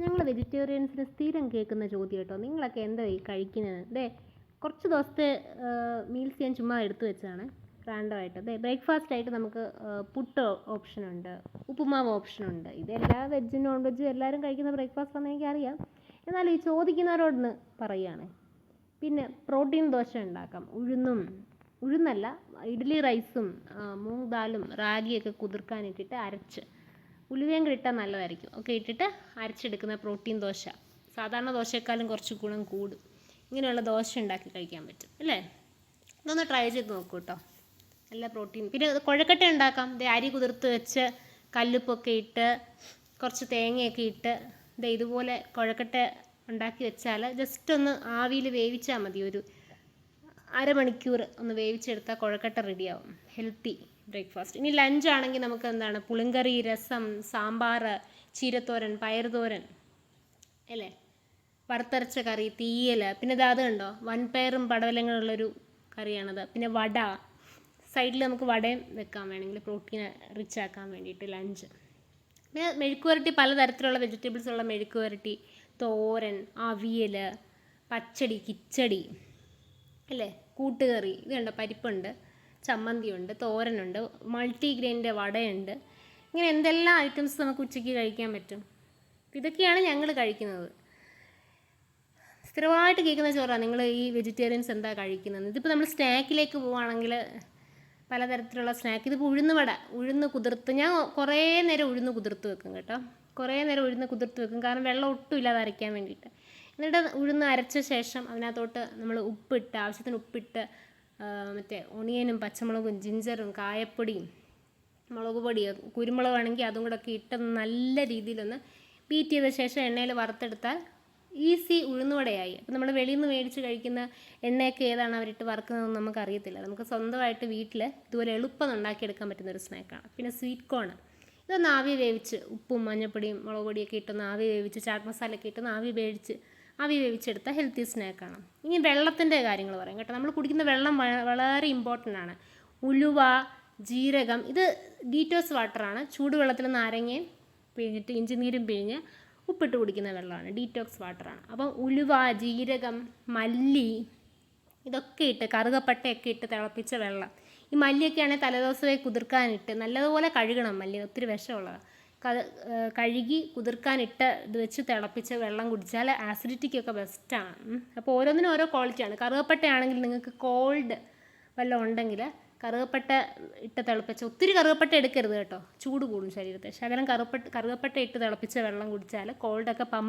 ഞങ്ങൾ വെജിറ്റേറിയൻസിന് സ്ഥിരം കേൾക്കുന്ന ചോദ്യം കേട്ടോ. നിങ്ങളൊക്കെ എന്താ ഈ കഴിക്കുന്നത്? ദേ കുറച്ച് ദിവസത്തെ മീൽസ് ഞാൻ ചുമ്മാ എടുത്തു വെച്ചതാണ് റാൻഡം ആയിട്ട്. ദേ ബ്രേക്ക്ഫാസ്റ്റ് ആയിട്ട് നമുക്ക് പുട്ട് ഓപ്ഷനുണ്ട് ഉപ്പുമാവ് ഓപ്ഷനുണ്ട് ഇതെല്ലാ വെജ് നോൺ വെജും എല്ലാവരും കഴിക്കുന്ന ബ്രേക്ക്ഫാസ്റ്റ് ആണെന്ന് എനിക്കറിയാം. എന്നാൽ ഈ ചോദിക്കുന്നവരോടൊന്ന് പറയുകയാണ് പിന്നെ പ്രോട്ടീൻ ദോശ ഉണ്ടാക്കാം. ഉഴുന്നും. ഉഴുന്നല്ല ഇഡ്ഡലി റൈസും മൂങ് ദാലും റാഗിയൊക്കെ കുതിർക്കാനിട്ടിട്ട് അരച്ച്. ഉലുവയും കൂടി ഇട്ടാൽ നല്ലതായിരിക്കും. ഒക്കെ ഇട്ടിട്ട് അരച്ചെടുക്കുന്ന പ്രോട്ടീൻ ദോശ. സാധാരണ ദോശയെക്കാളും കുറച്ച് ഗുണം കൂടും. ഇങ്ങനെയുള്ള ദോശ ഉണ്ടാക്കി കഴിക്കാൻ പറ്റും. അല്ലേ? ഇതൊന്ന് ട്രൈ ചെയ്ത് നോക്കൂ കേട്ടോ നല്ല പ്രോട്ടീൻ. പിന്നെ കുഴക്കട്ട ഉണ്ടാക്കാം. ദേ അരി കുതിർത്ത് വെച്ച് കല്ലുപ്പൊക്കെ ഇട്ട് കുറച്ച് തേങ്ങയൊക്കെ ഇട്ട് ദേ ഇതുപോലെ കുഴക്കട്ട ഉണ്ടാക്കി വെച്ചാൽ ജസ്റ്റ് ഒന്ന് ആവിയിൽ വേവിച്ചാൽ മതി. ഒരു അരമണിക്കൂർ ഒന്ന് വേവിച്ചെടുത്താൽ കുഴക്കട്ട റെഡിയാവും ഹെൽത്തി ബ്രേക്ക്ഫാസ്റ്റ്. ഇനി ലഞ്ച് ആണെങ്കിൽ നമുക്ക് എന്താണ്? പുളിങ്കറി രസം സാമ്പാർ ചീരത്തോരൻ പയറുതോരൻ അല്ലേ? വറുത്തരച്ച കറി തീയൽ. പിന്നെ ഇതാത് കണ്ടോ? വൻപയറും പടവലങ്ങളുള്ളൊരു കറിയാണത്. പിന്നെ വട. സൈഡിൽ നമുക്ക് വടയും വെക്കാൻ വേണമെങ്കിൽ പ്രോട്ടീൻ റിച്ച് ആക്കാൻ വേണ്ടിയിട്ട് ലഞ്ച് പിന്നെ മെഴുക്കുവരട്ടി പലതരത്തിലുള്ള വെജിറ്റബിൾസ് ഉള്ള മെഴുക്കുവരട്ടി തോരൻ അവിയൽ പച്ചടി കിച്ചടി അല്ലേ? കൂട്ടുകറി. ഇത് കണ്ടോ? പരിപ്പുണ്ട്. ചമ്മന്തിയുണ്ട് തോരനുണ്ട് മൾട്ടിഗ്രെയിന്റെ വടയുണ്ട്. ഇങ്ങനെ എന്തെല്ലാം ഐറ്റംസ് നമുക്ക് ഉച്ചയ്ക്ക് കഴിക്കാൻ പറ്റും? ഇതൊക്കെയാണ് ഞങ്ങൾ കഴിക്കുന്നത്. സ്ഥിരമായിട്ട് കേൾക്കുന്ന ചോറാണ് നിങ്ങൾ ഈ വെജിറ്റേറിയൻസ് എന്താ കഴിക്കുന്നത്? ഇതിപ്പോൾ നമ്മൾ സ്നാക്കിലേക്ക് പോവുകയാണെങ്കിൽ പലതരത്തിലുള്ള സ്നാക്ക് ഇതിപ്പോൾ ഉഴുന്ന് വട ഉഴുന്ന് കുതിർത്ത് ഞാൻ കുറേ നേരം ഉഴുന്ന് കുതിർത്ത് വെക്കും കേട്ടോ. കുറേ നേരം ഉഴുന്ന് കുതിർത്ത് വെക്കും കാരണം വെള്ളം ഒട്ടും ഇല്ലാതെ അരയ്ക്കാൻ വേണ്ടിയിട്ട്. എന്നിട്ട് ഉഴുന്ന് അരച്ച ശേഷം അതിനകത്തോട്ട് നമ്മൾ ഉപ്പിട്ട് ആവശ്യത്തിന് ഉപ്പിട്ട് മറ്റേ ഒണിയനും പച്ചമുളകും ജിഞ്ചറും കായപ്പൊടിയും മുളക് പൊടിയും കുരുമുളക് അതും കൂടെ ഒക്കെ ഇട്ട് നല്ല രീതിയിലൊന്ന് ബീറ്റ് ചെയ്ത ശേഷം എണ്ണയിൽ വറുത്തെടുത്താൽ ഈസി ഉഴുന്നുവടയായി. അപ്പോൾ നമ്മൾ വെളിയിൽ നിന്ന് മേടിച്ച് കഴിക്കുന്ന എണ്ണയൊക്കെ ഏതാണ് അവരിട്ട് വറുക്കുന്നതെന്ന് നമുക്ക് അറിയത്തില്ല നമുക്ക് സ്വന്തമായിട്ട് വീട്ടിൽ ഇതുപോലെ എളുപ്പം ഉണ്ടാക്കിയെടുക്കാൻ പറ്റുന്ന ഒരു സ്നാക്കാണ് പിന്നെ സ്വീറ്റ് കോൺ ഇതൊന്ന് ആവി വേവിച്ച് ഉപ്പും മഞ്ഞൾപ്പൊടിയും മുളക് പൊടിയൊക്കെ ഇട്ടൊന്ന് ആവി വേവിച്ച് ചാട്ട് മസാലയൊക്കെ ഇട്ടൊന്ന് ആവി വേവിച്ച് ആവി വേവിച്ചെടുത്ത ഹെൽത്തി സ്നാക്കാണ് ഇനി വെള്ളത്തിന്റെ കാര്യങ്ങൾ പറയാം കേട്ടോ. നമ്മൾ കുടിക്കുന്ന വെള്ളം വളരെ ഇമ്പോർട്ടന്റ് ആണ്. ഉലുവ ജീരകം ഇത് ഡീറ്റോസ് വാട്ടറാണ് ചൂടുവെള്ളത്തിൽ നാരങ്ങയും പിഴിഞ്ഞിട്ട് ഇഞ്ചിനീരും പിഴിഞ്ഞ് ഉപ്പിട്ട് കുടിക്കുന്ന വെള്ളമാണ്. ഡീറ്റോക്സ് വാട്ടറാണ് അപ്പം ഉലുവ ജീരകം മല്ലി ഇതൊക്കെ ഇട്ട് കറുകപ്പട്ടയൊക്കെ ഇട്ട് തിളപ്പിച്ച വെള്ളം. ഈ മല്ലിയൊക്കെ ആണെങ്കിൽ തലേദിവസമേ കുതിർക്കാനിട്ട് നല്ലതുപോലെ കഴുകണം മല്ലി. ഒത്തിരി വിഷമുള്ളതാണ്. കഴുകി കുതിർക്കാനിട്ട് ഇത് വെച്ച് തിളപ്പിച്ച് വെള്ളം കുടിച്ചാൽ ആസിഡിറ്റിക്കൊക്കെ ബെസ്റ്റാണ് അപ്പോൾ ഓരോന്നിനും ഓരോ ക്വാളിറ്റിയാണ് കറുകപ്പട്ടയാണെങ്കിൽ നിങ്ങൾക്ക് കോൾഡ് വല്ലതും ഉണ്ടെങ്കിൽ കറുകപ്പട്ട ഇട്ട് തിളപ്പിച്ച ഒത്തിരി കറുകപ്പട്ട എടുക്കരുത് കേട്ടോ. ചൂട് കൂടും ശരീരത്തെ ശകലം കറുപ്പട്ട കറുകപ്പട്ട ഇട്ട് തിളപ്പിച്ച വെള്ളം കുടിച്ചാൽ കോൾഡൊക്കെ പമ്പ്